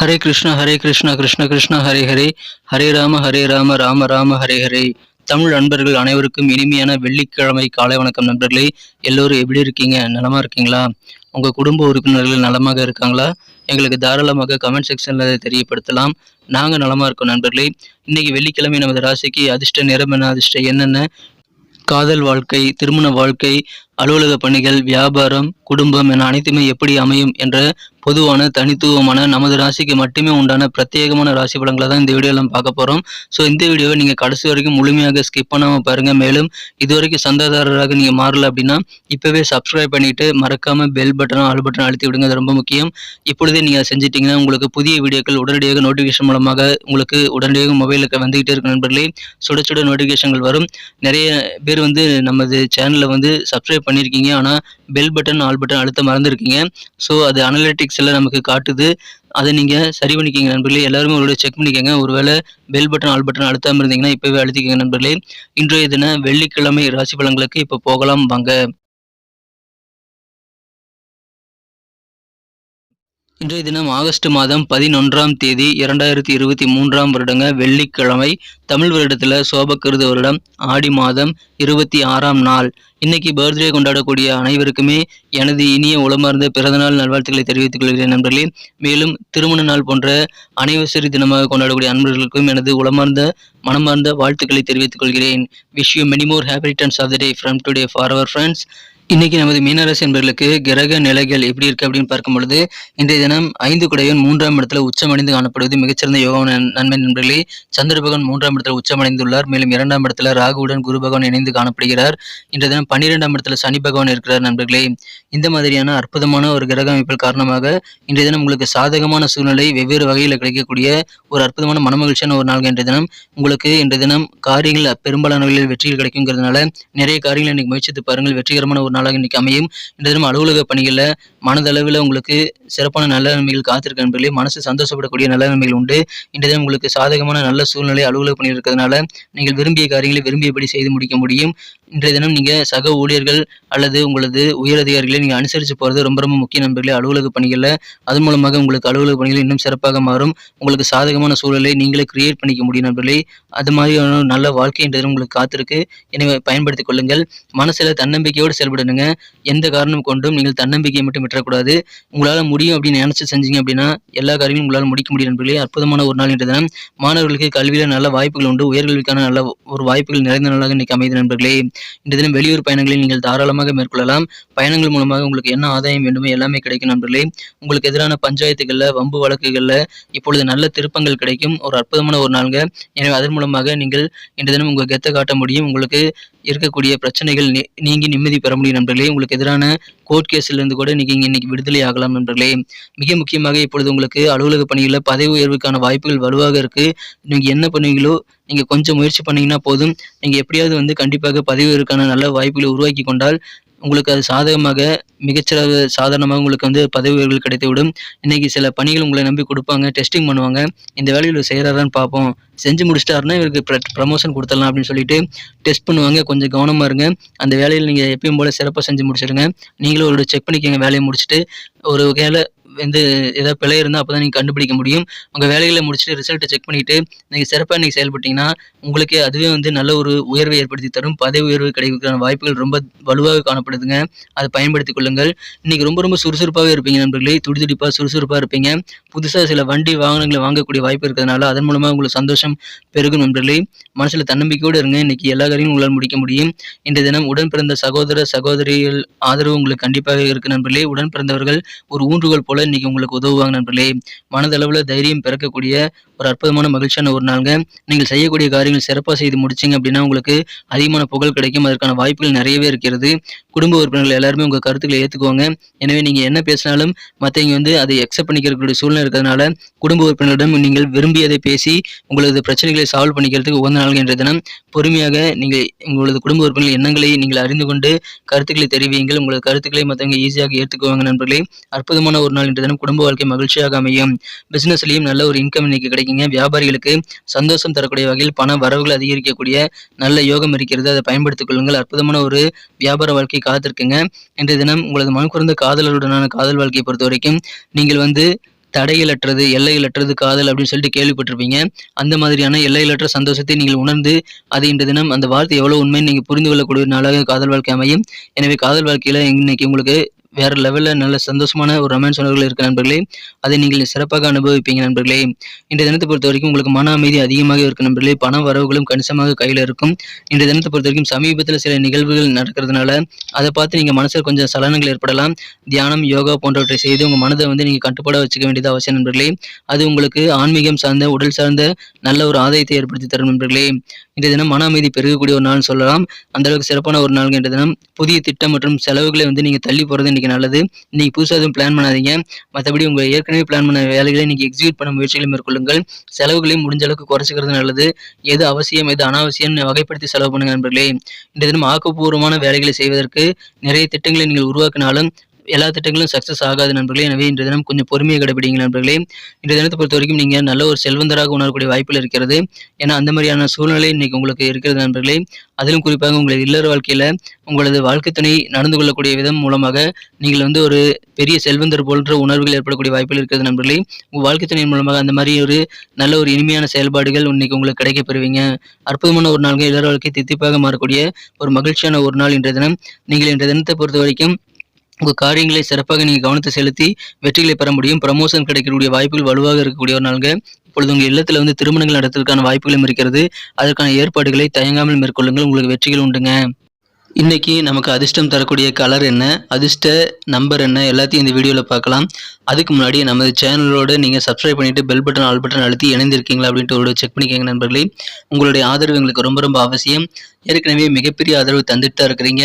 ஹரே கிருஷ்ணா ஹரே கிருஷ்ணா கிருஷ்ண கிருஷ்ணா ஹரே ஹரே. ஹரே ராம ஹரே ராம ராம ராம ஹரே ஹரே. தமிழ் நண்பர்கள் அனைவருக்கும் இனிமையான வெள்ளிக்கிழமை காலை வணக்கம் நண்பர்களே. எல்லோரும் எப்படி இருக்கீங்க? நலமா இருக்கீங்களா? உங்க குடும்ப உறுப்பினர்கள் நலமாக இருக்காங்களா? எங்களுக்கு தாராளமாக கமெண்ட் செக்ஷன்ல தெரியப்படுத்தலாம். நாங்க நலமா இருக்கோம் நண்பர்களே. இன்னைக்கு வெள்ளிக்கிழமை நமது ராசிக்கு அதிர்ஷ்ட நிறம் என்ன அதிர்ஷ்ட என்னென்ன? காதல் வாழ்க்கை திருமண வாழ்க்கை அலுவலக பணிகள் வியாபாரம் குடும்பம் என அனைத்துமே எப்படி அமையும் என்ற பொதுவான தனித்துவமான நமது ராசிக்கு மட்டுமே உண்டான பிரத்யேகமான ராசி பலன்களை தான் இந்த வீடியோவில் பார்க்க போகிறோம் ஸோ இந்த வீடியோவை நீங்கள் கடைசி வரைக்கும் முழுமையாக ஸ்கிப் பண்ணாமல் பாருங்கள் மேலும் இது வரைக்கும் சந்தாதாரராக நீங்கள் மாறல அப்படின்னா இப்போவே சப்ஸ்கிரைப் பண்ணிவிட்டு மறக்காமல் பெல் பட்டனும் ஆல் பட்டன் அழுத்தி விடுங்க. அது ரொம்ப முக்கியம். இப்பொழுதே நீங்கள் செஞ்சிட்டிங்கன்னா உங்களுக்கு புதிய வீடியோக்கள் உடனடியாக நோட்டிஃபிகேஷன் மூலமாக உங்களுக்கு உடனடியாக மொபைலுக்கு வந்துகிட்டே இருக்க நண்பர்களே. சுட சுட நோட்டிஃபிகேஷன்கள் வரும். நிறைய பேர் வந்து நமது சேனலில் வந்து சப்ஸ்கிரைப் பண்ணியிருக்கீங்க ஆனால் பெல் பட்டன் ஆல் பட்டன் அழுத்த மறந்துருக்கீங்க. ஸோ அது அனலிட்டிக்ஸில் நமக்கு காட்டுது. அதை நீங்கள் சரி பண்ணிக்கிங்க நண்பர்களே. எல்லாருமே உங்களோட செக் பண்ணிக்கோங்க. ஒருவேளை பெல் பட்டன் ஆல் பட்டன் அழுத்தாமல் இருந்தீங்கன்னா இப்போவே அழுத்திக்கோங்க நண்பர்களே. இன்றைய தினம் வெள்ளிக்கிழமை ராசி பலன்களுக்கு இப்போ போகலாம் வாங்க. இன்றைய தினம் ஆகஸ்ட் மாதம் பதினொன்றாம் தேதி இரண்டாயிரத்தி இருபத்தி மூன்றாம் வருடங்க வெள்ளிக்கிழமை தமிழ் வருடத்தில் சோபக்கிருத வருடம் ஆடி மாதம் இருபத்தி ஆறாம் நாள். இன்னைக்கு பர்த்டே கொண்டாடக்கூடிய அனைவருக்குமே எனது இனிய உளமார்ந்த பிறந்தநாள் நல்வாழ்த்துக்களை தெரிவித்துக் கொள்கிறேன் நண்பர்களே. மேலும் திருமண நாள் போன்ற அனைவசரி தினமாக கொண்டாடக்கூடிய அன்பர்களுக்கும் எனது உளமார்ந்த மனமார்ந்த வாழ்த்துக்களை தெரிவித்துக் கொள்கிறேன். Wish you many more happy returns of the day from today for our friends இன்னைக்கு நமது மீனராசி என்பர்களுக்கு கிரக நிலைகள் எப்படி இருக்கு அப்படின்னு பார்க்கும் பொழுது இன்றைய தினம் ஐந்து குடையன் மூன்றாம் இடத்துல உச்சமடைந்து காணப்படுவது மிகச்சிறந்த யோகம் நன்மை நண்பர்களே. சந்திர பகவான் மூன்றாம் இடத்துல உச்சமடைந்துள்ளார். மேலும் இரண்டாம் இடத்துல ராகுவுடன் குரு பகவான் இணைந்து காணப்படுகிறார். இன்றைய தினம் பன்னிரெண்டாம் இடத்துல சனி பகவான் இருக்கிறார் நண்பர்களே. இந்த மாதிரியான அற்புதமான ஒரு கிரக அமைப்பில் காரணமாக இன்றைய தினம் உங்களுக்கு சாதகமான சூழ்நிலை வெவ்வேறு வகையில் கிடைக்கக்கூடிய ஒரு அற்புதமான மனமகிழ்ச்சியான ஒரு நாள் இன்றைய தினம். உங்களுக்கு இன்றைய தினம் காரியங்கள் பெரும்பாலானவர்களில் வெற்றிகள் கிடைக்குங்கிறதுனால நிறைய காரியங்களை இன்னைக்கு முயற்சித்து பாருங்கள். வெற்றிகரமான ஒரு நாளாக இன்னைக்கு அமையும். இந்த தினம் அலுவலக பணிகளில் மனதளவில் உங்களுக்கு சிறப்பான நல்ல நன்மைகள் காத்திருக்க நண்பர்களே மனசு சந்தோஷப்படக்கூடிய நல்ல நன்மைகள் உண்டு. இந்த தினம் உங்களுக்கு சாதகமான நல்ல சூழ்நிலை அலுவலக பணி இருக்கிறதுனால நீங்கள் விரும்பிய காரியங்களை விரும்பியபடி செய்து முடிக்க முடியும். இன்றைய தினம் நீங்கள் சக ஊழியர்கள் அல்லது உங்களது உயரதிகாரிகளை நீங்கள் அனுசரித்து போகிறது ரொம்ப ரொம்ப முக்கிய நண்பர்களே அலுவலக பணிகளில். அதன் மூலமாக உங்களுக்கு அலுவலக பணிகள் இன்னும் சிறப்பாக மாறும். உங்களுக்கு சாதகமான சூழலை நீங்களே கிரியேட் பண்ணிக்க முடியும் நண்பர்களே. அது மாதிரியான நல்ல வாழ்க்கை இன்றைய தினம் உங்களுக்கு காத்திருக்கு. எனவே பயன்படுத்திக் கொள்ளுங்கள். மனசில் தன்னம்பிக்கையோடு செயல்படணுங்க எந்த காரணம் கொண்டும் நீங்கள் தன்னம்பிக்கையை மட்டும் விட்டுறக்கூடாது. உங்களால் முடியும் அப்படின்னு நினச்சி செஞ்சீங்க அப்படின்னா எல்லா காரியமும் உங்களால் முடிக்க முடியும் நண்பர்களே. அற்புதமான ஒரு நாள் தினம். மாணவர்களுக்கு கல்வியில் நல்ல வாய்ப்புகள் உண்டு. உயர்கல்விக்கான நல்ல ஒரு வாய்ப்புகள் நிறைந்த நாளாக இன்னைக்கு அமைது நண்பர்களே. இந்த தினம் வெளியூர் பயணங்களை நீங்கள் தாராளமாக மேற்கொள்ளலாம். பயணங்கள் மூலமாக உங்களுக்கு என்ன ஆதாயம் வேண்டுமோ எல்லாமே கிடைக்கும் நண்பர்களே. உங்களுக்கு எதிரான பஞ்சாயத்துகளில் வம்பு வழக்குகளில் இப்பொழுது நல்ல திருப்பங்கள் கிடைக்கும். ஒரு அற்புதமான ஒரு நாளுங்க. எனவே அதன் மூலமாக நீங்கள் இன்று தினம் உங்கள் கெத்தை காட்ட முடியும். உங்களுக்கு இருக்கக்கூடிய பிரச்சனைகள் நீங்கி நிம்மதி பெற முடியும். நண்பர்களே உங்களுக்கு எதிரான கோர்ட் கேஸிலிருந்து கூட நீங்கள் இன்னைக்கு விடுதலை ஆகலாம் நண்பர்களே. மிக முக்கியமாக இப்பொழுது உங்களுக்கு அலுவலக பணிகளில் பதவி உயர்வுக்கான வாய்ப்புகள் வலுவாக இருக்கு. நீங்கள் என்ன பண்ணுவீங்களோ நீங்கள் கொஞ்சம் முயற்சி பண்ணீங்கன்னா போதும். நீங்கள் எப்படியாவது வந்து கண்டிப்பாக பதவி உயர்வுக்கான நல்ல வாய்ப்புகளை உருவாக்கி கொண்டால் உங்களுக்கு அது சாதகமாக மிகச்சிறந்த சாதாரணமாக உங்களுக்கு வந்து பதவி உயர்வுகள் கிடைத்துவிடும். இன்னைக்கு சில பணிகள் உங்களை நம்பி கொடுப்பாங்க டெஸ்டிங் பண்ணுவாங்க. இந்த வேலையில் செய்கிறாரான்னு பார்ப்போம். செஞ்சு முடிச்சிட்டாருன்னா இவருக்கு ப்ரமோஷன் கொடுத்துடலாம் அப்படின்னு சொல்லிட்டு டெஸ்ட் பண்ணுவாங்க. கொஞ்சம் கவனமாக இருங்க. அந்த வேலையில் நீங்கள் எப்பயும் போல் சிறப்பாக செஞ்சு முடிச்சிடுங்க. நீங்களும் ஒரு செக் பண்ணிக்கோங்க. வேலையை முடிச்சுட்டு ஒரு வேலை வந்து ஏதாவது பிழை இருந்தால் அப்போ தான் நீங்கள் கண்டுபிடிக்க முடியும். உங்கள் வேலைகளை முடிச்சுட்டு ரிசல்ட்டை செக் பண்ணிவிட்டு நீங்கள் சிறப்பாக இன்றைக்கி செயல்பட்டீங்கன்னா உங்களுக்கு அதுவே வந்து நல்ல ஒரு உயர்வை ஏற்படுத்தி தரும். பதவி உயர்வு கிடைக்கிறதுக்கான வாய்ப்புகள் ரொம்ப வலுவாக காணப்படுதுங்க. அதை பயன்படுத்திக் கொள்ளுங்கள். இன்றைக்கி ரொம்ப ரொம்ப சுறுசுறுப்பாகவே இருப்பீங்க நண்பர்களே. துடிதுடிப்பாக சுறுசுறுப்பாக இருப்பீங்க. புதுசாக சில வண்டி வாகனங்களை வாங்கக்கூடிய வாய்ப்பு இருக்கிறதுனால அதன் மூலமாக உங்களுக்கு சந்தோஷம் பெருகும் நண்பர்களே. மனசில் தன்னம்பிக்கையோடு இருங்க. இன்றைக்கி எல்லா காரியமும் உங்களால் முடிக்க முடியும். இன்றைய தினம் உடன் பிறந்த சகோதர சகோதரிகள் ஆதரவு உங்களுக்கு கண்டிப்பாக இருக்குது நண்பர்களே. உடன் பிறந்தவர்கள் ஒரு ஊன்றுகோல் போல இன்னைக்கு உங்களுக்கு உதவுவாங்க நண்பர்களே. மனதளவில் தைரியம் பிறக்கக்கூடிய ஒரு அற்புதமான மகிழ்ச்சியான ஒரு நாளுங்க. நீங்கள் செய்யக்கூடிய காரியங்கள் சிறப்பாக செய்து முடிச்சிங்க அப்படின்னா உங்களுக்கு அதிகமான புகழ் கிடைக்கும். அதற்கான வாய்ப்புகள் நிறையவே இருக்கிறது. குடும்ப உறுப்பினர்கள் எல்லாருமே உங்கள் கருத்துக்களை ஏற்றுக்குவாங்க எனவே நீங்கள் என்ன பேசினாலும் மற்றவங்க வந்து அதை அக்செப்ட் பண்ணிக்கிறக்கூடிய சூழ்நிலை இருக்கிறதுனால குடும்ப உறுப்பினர்களிடம் நீங்கள் விரும்பியதை பேசி உங்களது பிரச்சனைகளை சால்வ் பண்ணிக்கிறதுக்கு உகந்த நாள் என்ற தினம். பொறுமையாக நீங்கள் உங்களது குடும்ப உறுப்பினர்கள் எண்ணங்களை நீங்கள் அறிந்து கொண்டு கருத்துக்களை தெரிவியுங்கள். உங்களது கருத்துக்களை மற்றவங்க ஈஸியாக ஏற்றுக்குவாங்க நண்பர்களே. அற்புதமான ஒரு நாள் என்ற தினம் குடும்ப வாழ்க்கை மகிழ்ச்சியாக அமையும். பிஸ்னஸ்லையும் நல்ல ஒரு இன்கம் இன்னைக்கு இருக்கீங்க. வியாபாரிகளுக்கு சந்தோஷம் தரக்கூடிய வகையில் பண வரவுகள் அதிகரிக்கக்கூடிய நல்ல யோகம் இருக்கிறது. அதை பயன்படுத்திக் கொள்ளுங்கள். அற்புதமான ஒரு வியாபார வாழ்க்கை காத்திருக்குங்க. இன்றைய தினம் உங்களது மனக்குறந்த காதலருடனான காதல் வாழ்க்கையை பொறுத்த வரைக்கும் நீங்கள் வந்து தடைகளற்றது எல்லைகளற்றது காதல் அப்படின்னு சொல்லிட்டு கேள்விப்பட்டிருப்பீங்க. அந்த மாதிரியான எல்லைகளற்ற சந்தோஷத்தை நீங்கள் உணர்ந்து அது இன்று தினம் அந்த வார்த்தை எவ்வளவு உண்மைன்னு நீங்க புரிந்து கொள்ளக்கூடிய நாளாக காதல் வாழ்க்கை அமையும். எனவே காதல் வாழ்க்கையில இன்னைக்கு உங்களுக்கு வேற லெவலில் நல்ல சந்தோஷமான ஒரு ரொமான்ஸ் உணர்வுகள் இருக்க நண்பர்களே. அதை நீங்கள் சிறப்பாக அனுபவிப்பீங்க நண்பர்களே. இன்றைய தினத்தை பொறுத்த வரைக்கும் உங்களுக்கு மன அமைதி அதிகமாக இருக்க நண்பர்களே. பண வரவுகளும் கணிசமாக கையில் இருக்கும். இன்றைய தினத்தை பொறுத்த வரைக்கும் சமீபத்தில் சில நிகழ்வுகள் நடக்கிறதுனால அதை பார்த்து நீங்கள் மனசில் கொஞ்சம் சலனங்கள் ஏற்படலாம். தியானம் யோகா போன்றவற்றை செய்து உங்கள் மனதை வந்து நீங்கள் கட்டுப்பாட வச்சுக்க வேண்டியது அவசியம் நண்பர்களே. அது உங்களுக்கு ஆன்மீகம் சார்ந்த உடல் சார்ந்த நல்ல ஒரு ஆதாயத்தை ஏற்படுத்தி தரும் நண்பர்களே. இன்றைய தினம் மன அமைதி பெருகக்கூடிய ஒரு நாள்னு சொல்லலாம். அந்த அளவுக்கு சிறப்பான ஒரு நாள் இன்றைய தினம். புதிய திட்டம் மற்றும் செலவுகளை வந்து நீங்க தள்ளி போறது இன்னைக்கு நல்லது. இன்னைக்கு புதுசாக எதுவும் பிளான் பண்ணாதீங்க. மற்றபடி உங்க ஏற்கனவே பிளான் பண்ண வேலைகளை நீங்க எக்ஸிக்யூட் பண்ண முயற்சிகளை மேற்கொள்ளுங்கள். செலவுகளையும் முடிஞ்ச அளவுக்கு குறைச்சிக்கிறது நல்லது. எது அவசியம் எது அனாவசியம்னு வகைப்படுத்தி செலவு பண்ணுங்க நண்பர்களே. இந்த தினம் ஆக்கப்பூர்வமான வேலைகளை செய்வதற்கு நிறைய திட்டங்களை நீங்கள் உருவாக்கினாலும் எல்லா திட்டங்களும் சக்ஸஸ் ஆகாது நண்பர்களே. எனவே இன்றைய தினம் கொஞ்சம் பொறுமையை கடைபிடிங்க நண்பர்களே. இன்றைய தினத்தை பொறுத்த வரைக்கும் நீங்கள் நல்ல ஒரு செல்வந்தராக உணரக்கூடிய வாய்ப்பில் இருக்கிறது. ஏன்னா அந்த மாதிரியான சூழ்நிலை இன்னைக்கு உங்களுக்கு இருக்கிறது நண்பர்களே. அதிலும் குறிப்பாக உங்களது இல்லற வாழ்க்கையில் உங்களது வாழ்க்கை துணை நடந்து கொள்ளக்கூடிய விதம் மூலமாக நீங்கள் வந்து ஒரு பெரிய செல்வந்தர் போன்ற உணர்வுகள் ஏற்படக்கூடிய வாய்ப்பில் இருக்கிறது நண்பர்களே. உங்கள் வாழ்க்கை துணையின் மூலமாக அந்த மாதிரி ஒரு நல்ல ஒரு இனிமையான செயல்பாடுகள் இன்னைக்கு உங்களுக்கு கிடைக்க பெறுவீங்க. அற்புதமான ஒரு நாள்கள் இல்லற வாழ்க்கை தித்திப்பாக மாறக்கூடிய ஒரு மகிழ்ச்சியான ஒரு நாள் இன்றைய தினம். நீங்கள் இன்றைய தினத்தை பொறுத்த வரைக்கும் உங்கள் காரியங்களை சிறப்பாக நீங்கள் கவனத்தை செலுத்தி வெற்றிகளை பெற முடியும். ப்ரமோஷன் கிடைக்கக்கூடிய வாய்ப்புகள் வலுவாக இருக்கக்கூடிய நாள்கள் இப்பொழுது உங்கள் இல்லத்தில் வந்து திருமணங்கள் நடத்துவதற்கான வாய்ப்புகளும் இருக்கிறது. அதற்கான ஏற்பாடுகளை தயங்காமல் மேற்கொள்ளுங்கள். உங்களுக்கு வெற்றிகள் உண்டுங்க. இன்றைக்கி நமக்கு அதிர்ஷ்டம் தரக்கூடிய கலர் என்ன? அதிர்ஷ்ட நம்பர் என்ன? எல்லாத்தையும் இந்த வீடியோவில் பார்க்கலாம். அதுக்கு முன்னாடி நமது சேனலோடு நீங்கள் சப்ஸ்கிரைப் பண்ணிவிட்டு பெல் பட்டன் ஆல் பட்டன் அழுத்தி இணைந்திருக்கீங்களா அப்படின்ட்டு ஒரு செக் பண்ணிக்கோங்க நண்பர்களே. உங்களுடைய ஆதரவு எங்களுக்கு ரொம்ப ரொம்ப அவசியம். ஏற்கனவே மிகப்பெரிய ஆதரவு தந்துட்டு தான் இருக்கிறீங்க.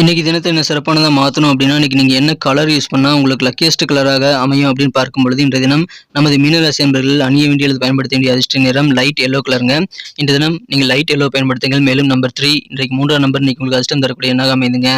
இன்றைக்கி தினத்தை என்ன சிறப்பானதாக மாற்றணும் அப்படின்னா இன்னைக்கு நீங்கள் என்ன கலர் யூஸ் பண்ணால் உங்களுக்கு லக்கியஸ்ட் கலராக அமையும் அப்படின்னு பார்க்கும் பொழுது இன்றைய தினம் நமது மீனராசி என்பர்கள் அணிய வேண்டிய அல்லது பயன்படுத்த வேண்டிய அதிர்ஷ்ட நிறம் லைட் எல்லோ கலருங்க இன்றைய தினம் நீங்கள் லைட் எல்லோ பயன்படுத்துங்கள். மேலும் நம்பர் த்ரீ இன்றைக்கு மூன்றாம் நம்பர் இன்னைக்கு உங்களுக்கு அதிர்ஷ்டம் தரக்கூடிய எண்ணாக அமைந்துங்க.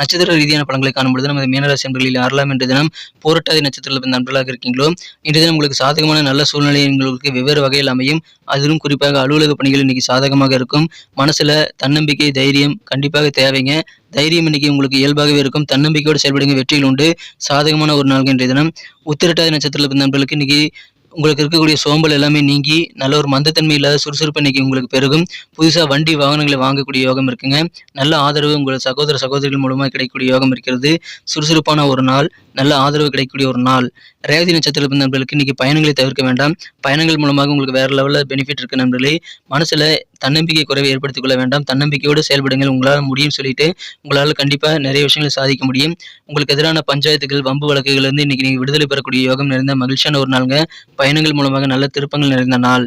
நட்சத்திர ரீதியான பழங்களை காணும் பொழுது நமது மீனராசி என்பர்களில் ஆறலாம் இன்றைய தினம் போராட்டாதி நட்சத்திரத்தில் நண்பர்களாக இருக்கீங்களோ இன்றைய தினம் உங்களுக்கு சாதகமான நல்ல சூழ்நிலை உங்களுக்கு வெவ்வேறு வகையில் அமையும். அதிலும் குறிப்பாக அலுவலக பணிகள் இன்னைக்கு சாதகமாக இருக்கும். மனசில் தன்னம்பிக்கை தைரியம் கண்டிப்பாக தேவைங்க. தைரியம் இன்னைக்கு உங்களுக்கு இயல்பாகவே இருக்கும். தன்னம்பிக்கையோடு செயல்படுங்க. வெற்றிகள் உண்டு. சாதகமான ஒரு நாள் தினம். உத்திரட்டாதி நட்சத்திரத்தில் பிறந்த நண்பர்களுக்கு இன்னைக்கு உங்களுக்கு இருக்கக்கூடிய சோம்பல் எல்லாமே நீங்கி நல்ல ஒரு மந்தத்தன்மை இல்லாத சுறுசுறுப்பு இன்னைக்கு உங்களுக்கு பெருகும். புதுசாக வண்டி வாகனங்களை வாங்கக்கூடிய யோகம் இருக்குங்க. நல்ல ஆதரவு உங்கள் சகோதர சகோதரிகள் மூலமாக கிடைக்கக்கூடிய யோகம் இருக்கிறது. சுறுசுறுப்பான ஒரு நாள் நல்ல ஆதரவு கிடைக்கக்கூடிய ஒரு நாள். ரேவதி நட்சத்திர நண்பர்களுக்கு இன்னைக்கு பயணங்களை தவிர்க்க வேண்டாம். பயணங்கள் மூலமாக உங்களுக்கு வேற லெவலில் பெனிஃபிட் இருக்கு நண்பர்களே. மனசில் தன்னம்பிக்கை குறைவை ஏற்படுத்திக் கொள்ள வேண்டாம். தன்னம்பிக்கையோடு செயல்படுங்கள். உங்களால் முடியும் சொல்லிட்டு உங்களால் கண்டிப்பாக நிறைய விஷயங்களை சாதிக்க முடியும். உங்களுக்கு எதிரான பஞ்சாயத்துகள் வம்பு வழக்குகள் இருந்து இன்னைக்கு நீங்கள் விடுதலை பெறக்கூடிய யோகம் நிறைந்த மகிழ்ச்சியான ஒரு நாளுங்க. பயணங்கள் மூலமாக நல்ல திருப்பங்கள் நிறைந்த நாள்.